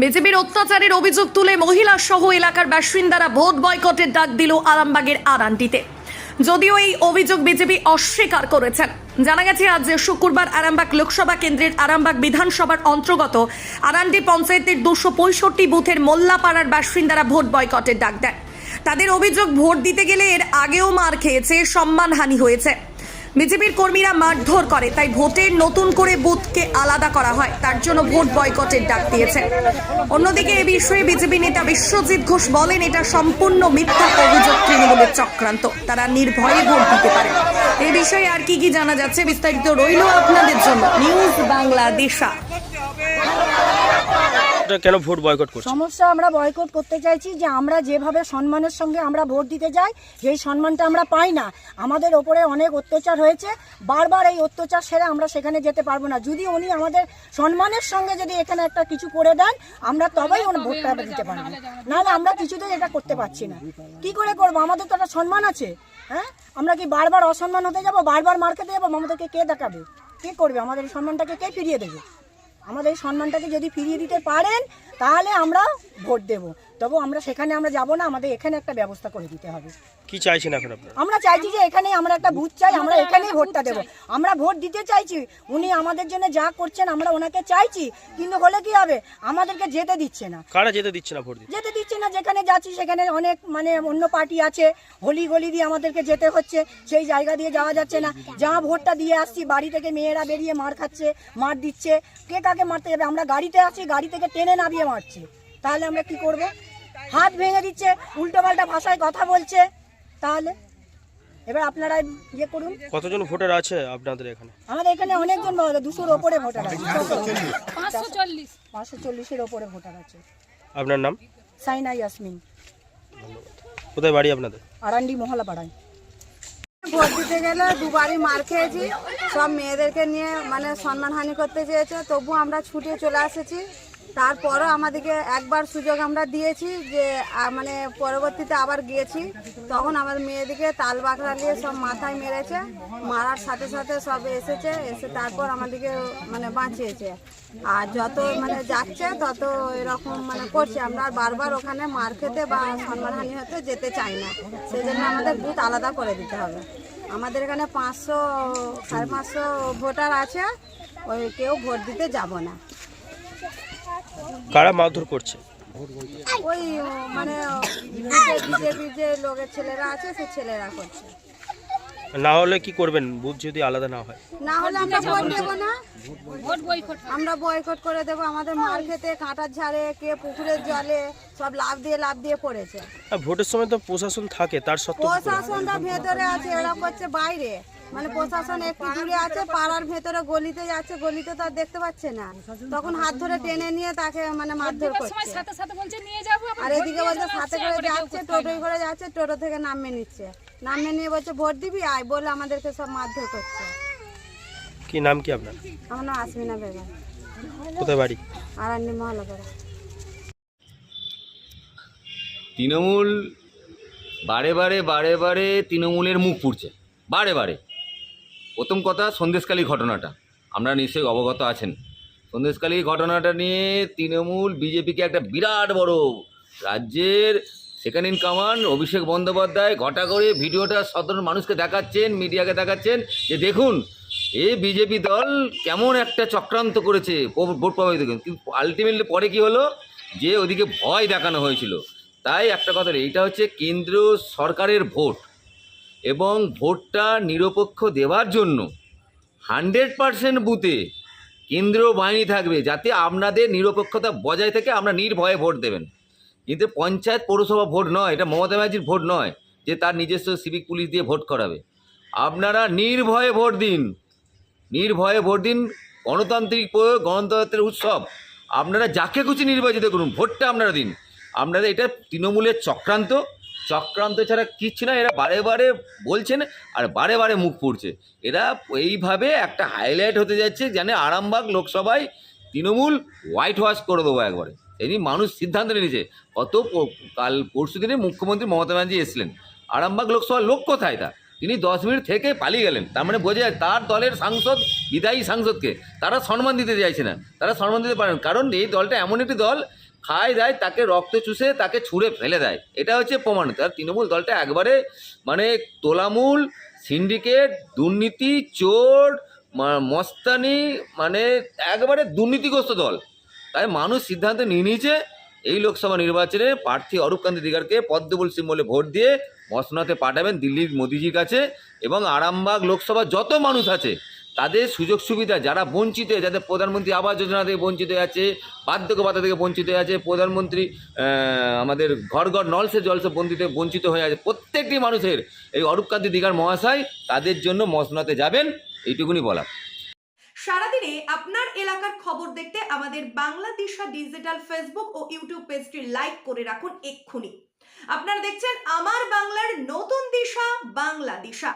বিজেপির অত্যাচারের অভিযোগ তুলে মহিলা সহ এলাকার বাসিন্দারা ভোট বয়কটের ডাক দিল আরামবাগের আরানটিতে। যদিও এই অভিযোগ বিজেপি অস্বীকার করেছেন। জানা গেছে, আজ শুক্রবার আরামবাগ লোকসভা কেন্দ্রের আরামবাগ বিধানসভার অন্তর্গত আরান্ডি পঞ্চায়েতের দুশো পঁয়ষট্টি বুথের মোল্লাপাড়ার বাসিন্দারা ভোট বয়কটের ডাক দেন। তাদের অভিযোগ ভোট দিতে গেলে এর আগেও মার খেয়েছে সম্মানহানি হয়েছে। বিজেপির কর্মীরা মারধর করে, তাই ভোটের নতুন করে বুথকে আলাদা করা হয়। তার জন্য ভোট বয়কটের ডাক দিয়েছে। অন্যদিকে এ বিষয়ে বিজেপি নেতা বিশ্বজিৎ ঘোষ বলেন, এটা সম্পূর্ণ মিথ্যা অভিযোগ তৃণমূলের চক্রান্ত। তারা নির্ভয়ে ভোট দিতে পারে। এ বিষয়ে আর কি কি জানা যাচ্ছে বিস্তারিত রইল আপনাদের জন্য। নিউজ বাংলাদেশা এটা কেন ভোট বয়কট করছে সমস্যা আমরা বয়কট করতে চাইছি যে আমরা যেভাবে সম্মানের সঙ্গে আমরা ভোট দিতে যাই যেই সম্মানটা আমরা পাই না আমাদের ওপরে অনেক অত্যাচার হয়েছে বারবার এই অত্যাচার সেরে আমরা সেখানে যেতে পারব না। যদি উনি আমাদের সম্মানের সঙ্গে যদি এখানে একটা কিছু করে দেন আমরা তবেই ওনার ভোটটা দিতে পারব না। নাহলে আমরা কিছুতেই এটা করতে পারছি না। কি করে করব? আমাদের তো একটা সম্মান আছে হ্যাঁ? আমরা কি বারবার অসম্মান হতে যাব? বারবার মার খেতে যাব? আমাদেরকে কে দেখাবে? কে করবে? আমাদের এই সম্মানটাকে কে ফিরিয়ে দেবে? আমাদের সম্মানটাকে যদি ফিরিয়ে দিতে পারেন তাহলে আমরা ভোট দেব। তবু আমরা সেখানে আমরা যাব না আমাদের এখানে একটা ব্যবস্থা করে দিতে হবে। কি চাইছেন এখন আপনারা? আমরা চাইছি যে এখানে আমরা একটা বুথ চাই আমরা এখানেই ভোটটা দেব। আমরা ভোট দিতে চাইছি উনি আমাদের জন্য যা করছেন আমরা ওনাকে চাইছি কিন্তু হলে কি হবে? আমাদেরকে যেতে দিচ্ছে না। কারা যেতে দিচ্ছে না ভোট দিতে? যেতে দিচ্ছে না যেখানে যাচ্ছি সেখানে অনেক মানে অন্য পার্টি আছে হলি গলি দিয়ে আমাদেরকে যেতে হচ্ছে সেই জায়গা দিয়ে যাওয়া যাচ্ছে না। যা ভোটটা দিয়ে আসছি বাড়ি থেকে মেয়েরা বেরিয়ে মার খাচ্ছে মার দিচ্ছে কে কাকে মারতে যাবে? আমরা গাড়িতে আছি গাড়ি থেকে টেনে নামিয়ে মারছে। তাহলে আমরা কি করব? হাত ভেঙে দিচ্ছে উল্টো পাল্টা ভাষায় কথা বলছে। তাহলে এবার আপনারা ইয়ে করুন। কতজন ভোটার আছে আপনাদের এখানে? আমাদের এখানে অনেকজন দুশোর ওপরে ভোটার আছে। পাঁচশো চল্লিশের ওপরে ভোটার আছে। আপনার নাম? সাইনা ইয়াসমিন। কোথায় বাড়ি আপনাদের? আরান্ডি মহলা পাড়ায় ভোট দিতে গেলে দুবারই মার খেয়েছি। সব মেয়েদেরকে নিয়ে মানে সম্মানহানি করতে চেয়েছে। তবু আমরা ছুটে চলে এসেছি। তারপরও আমাদেরকে একবার সুযোগ আমরা দিয়েছি যে মানে পরবর্তীতে আবার গিয়েছি। তখন আমার মেয়েদিকে তাল বাকড়া নিয়ে সব মাথায় মেরেছে, মারার সাথে সাথে সব এসেছে, এসে তারপর আমাদেরকে মানে বাঁচিয়েছে। আর যত মানে যাচ্ছে, তত এরকম মানে করছে। আমরা আর বারবার ওখানে মার খেতে বা সম্মানহানি হতে যেতে চাই না। সেই জন্য আমাদের বুথ আলাদা করে দিতে হবে। আমাদের এখানে পাঁচশো, সাড়ে পাঁচশো ভোটার আছে, ওই কেউ ভোট দিতে যাব না। কারা মারধর করছে? ওই মানে বিজেপি যে লোকের ছেলেরা আছে সেই ছেলেরা করছে। না হলে কি করবেন? বুথ যদি আলাদা না হয়। না হলে আমরা ভোট দেবো না। আমরা বয়কট করে দেবো আমাদের মার খেতে কাঁটার ঝাড়ে কে পুকুরের জলে সব লাভ দিয়ে লাভ দিয়ে পড়েছে। ভোটের সময় তো প্রশাসন থাকে তার সত্ত্বেও? প্রশাসনটা ভেতরে আছে এরা করছে বাইরে। মানে প্রশাসন একটু দূরে আছে পাড়ার ভেতরে গলিতে যাচ্ছে গলিতে তো আর দেখতে পাচ্ছে না। তখন হাত ধরে টেনে নিয়ে তাকে মানে মারধর করছে। সাথে সাথে বলছে নিয়ে যাব আর এদিকে বলছে সাথে করে যাচ্ছে করে যাচ্ছে টোটো থেকে নামিয়ে নিচ্ছে। নামিয়ে নিয়ে বলছে ভোট দিবি? আয় বলে আমাদেরকে সব মারধর করছে। কি নাম কি আপনার? আমার নাম আসমিনা বেগম। কোথায় বাড়ি? আর আন্নি মহলা করে তৃণমূল বারে বারে বারে বারে তৃণমূলের মুখ পুড়ছে। বারে বারে। প্রথম কথা সন্দেশকালী ঘটনাটা। আমরা নিশ্চয়ই অবগত আছেন। সন্দেশকালী ঘটনাটা নিয়ে তৃণমূল, বিজেপিকে একটা বিরাট বড় রাজ্যের second in command Abhishek Bandyopadhyay ঘটা করে ভিডিওটা সাধারণ মানুষকে দেখাচ্ছেন মিডিয়াকে দেখাচ্ছেন যে দেখুন, এ বিজেপি দল কেমন একটা চক্রান্ত করেছে, ভোট প্রভাবিত। কিন্তু আলটিমেটলি পরে কি হলো? যে ওদিকে ভয় দেখানো হয়েছিল। তাই একটা কথা এইটা হচ্ছে কেন্দ্র সরকারের ভোট। এবং ভোটটা নিরপেক্ষ দেওয়ার জন্য হান্ড্রেড পারসেন্ট বুথে কেন্দ্রীয় বাহিনী থাকবে যাতে আপনাদের নিরপেক্ষতা বজায় থেকে আমরা নির্ভয়ে ভোট দেবেন। কিন্তু পঞ্চায়েত পৌরসভা ভোট নয়, এটা মমতা ব্যানার্জির ভোট নয় যে তার নিজস্ব সিভিক পুলিশ দিয়ে ভোট করাবে। আপনারা নির্ভয়ে ভোট দিন। নির্ভয়ে ভোট দিন গণতান্ত্রিক প্রয়োগ, গণতন্ত্রের উৎসব। আপনারা যাকে খুশি নির্বাচিত করুন, ভোটটা আপনারা দিন। আপনারা এটা তৃণমূলের চক্রান্ত। চক্রান্ত ছাড়া কিচ্ছু না, এরা বারে বারে বলছেন আর বারে বারে মুখ পুড়ছে। এরা এইভাবে একটা হাইলাইট হতে যাচ্ছে যেন আরামবাগ লোকসভায় তৃণমূল হোয়াইট ওয়াশ করে দেবো একবারে। এই মানুষ সিদ্ধান্ত নিয়েছে। কত কাল পরশু দিনে মুখ্যমন্ত্রী মমতা ব্যানার্জি এসেছিলেন। আরামবাগ লোকসভার লোক কোথায় তা? তিনি দশ মিনিট থেকে পালিয়ে গেলেন। তার মানে বোঝা যায় তার দলের সাংসদ, বিদায়ী সাংসদকে তারা সম্মান দিতে চাইছে না। তারা সম্মান দিতে পারেন কারণ এই দলটা এমন একটি দল খায়, দেয়, তাকে রক্ত চুষে, তাকে ছুঁড়ে ফেলে দেয়। এটা হচ্ছে প্রমাণ। তার তৃণমূল দলটা একবারে মানে তোলামূল, সিন্ডিকেট, দুর্নীতি, চোর মস্তানি মানে একবারে দুর্নীতিগ্রস্ত দল। তাই মানুষ সিদ্ধান্ত নিয়ে নিয়েছে, এই লোকসভা নির্বাচনে প্রার্থী অরূপকান্তি দিগারকে পদ্মবুল সিম্বলে ভোট দিয়ে মসনাতে পাঠাবেন দিল্লির মোদিজির কাছে এবং আরামবাগ লোকসভা যত মানুষ আছে তাদের সুযোগ সুবিধা, যারা বঞ্চিত যাদের প্রধানমন্ত্রী আবাস যোজনা থেকে বঞ্চিত আছে বার্ধক্য ভাতা থেকে বঞ্চিত আছে, প্রধানমন্ত্রী আমাদের ঘর ঘর নলসে জলসে বঞ্চিত বঞ্চিত হয়ে আছে, প্রত্যেকটি মানুষের এই অরূপকান্তি দিগার মহাশয় তাদের জন্য মসনাতে যাবেন, এইটুকুনি বলা সারাদিনে আপনার এলাকার খবর দেখতে আমাদের বাংলা দিশা ডিজিটাল ফেসবুক ও ইউটিউব পেজটি লাইক করে রাখুন এক্ষুনি। আপনারা দেখছেন আমার বাংলার নতুন দিশা, বাংলা দিশা।